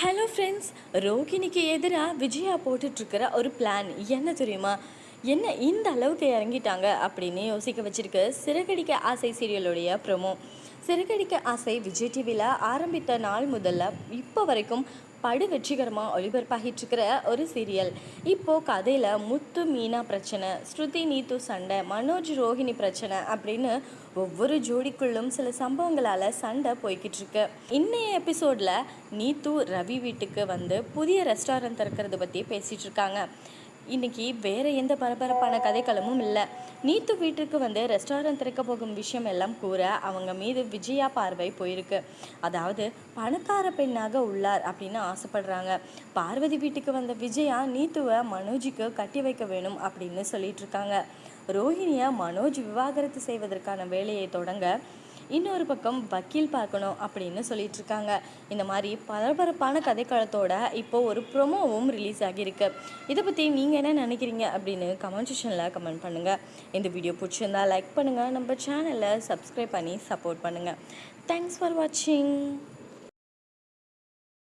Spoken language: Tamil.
ஹலோ ஃப்ரெண்ட்ஸ் ரோகிணிக்கு எதிராக விஜயா போட்டுட்ருக்கிற ஒரு பிளான் என்ன தெரியுமா? என்ன இந்த அளவுக்கு இறங்கிட்டாங்க அப்படின்னு யோசிக்க வச்சிருக்கு சிறகடிக்க ஆசை சீரியலுடைய ப்ரொமோ. சிறகடிக்க ஆசை விஜய் டிவியில் ஆரம்பித்த நாள் முதல்ல இப்போ வரைக்கும் படு வெற்றிகரமாக ஒளிபரப்பாகிட்டு இருக்கிற ஒரு சீரியல். இப்போது கதையில் முத்து மீனா பிரச்சனை ஸ்ருதி நீத்து சண்டை மனோஜ் ரோஹிணி பிரச்சனை அப்படின்னு ஒவ்வொரு ஜோடிக்குள்ளும் சில சம்பவங்களால் சண்டை போய்கிட்டு இருக்கு. இன்னைய எபிசோடில் நீத்து ரவி வீட்டுக்கு வந்து புதிய ரெஸ்டாரண்ட் திறக்கிறது பற்றி பேசிகிட்டு இருக்காங்க. இன்னைக்கு வேற எந்த பரபரப்பான கதைக்களமும் இல்லை. நீத்து வீட்டுக்கு வந்து ரெஸ்டாரண்ட் திறக்க போகும் விஷயம் எல்லாம் கூற அவங்க மீது விஜயா பார்வை போயிருக்கு. அதாவது பணக்கார பெண்ணாக உள்ளார் அப்படின்னு ஆசைப்படுறாங்க. பார்வதி வீட்டுக்கு வந்த விஜயா நீத்துவை மனோஜுக்கு கட்டி வைக்க வேணும் அப்படின்னு சொல்லிட்டு இருக்காங்க. ரோஹிணியை மனோஜ் விவாகரத்து செய்வதற்கான வேலையை தொடங்க இன்னொரு பக்கம் வக்கீல் பார்க்கணும் அப்படின்னு சொல்லிட்டு இருக்காங்க இந்த மாதிரி பரபரப்பான கதைக்களத்தோட இப்போ ஒரு ப்ரொமோவும் ரிலீஸ் ஆகியிருக்கு. இதை பற்றி நீங்கள் என்ன நினைக்கிறீங்க அப்படின்னு கமெண்ட் செஷனில் கமெண்ட் பண்ணுங்கள் இந்த வீடியோ பிடிச்சிருந்தா லைக் பண்ணுங்கள் நம்ம சேனலை சப்ஸ்கிரைப் பண்ணி சப்போர்ட் பண்ணுங்கள் தேங்க்ஸ் ஃபார் வாட்சிங்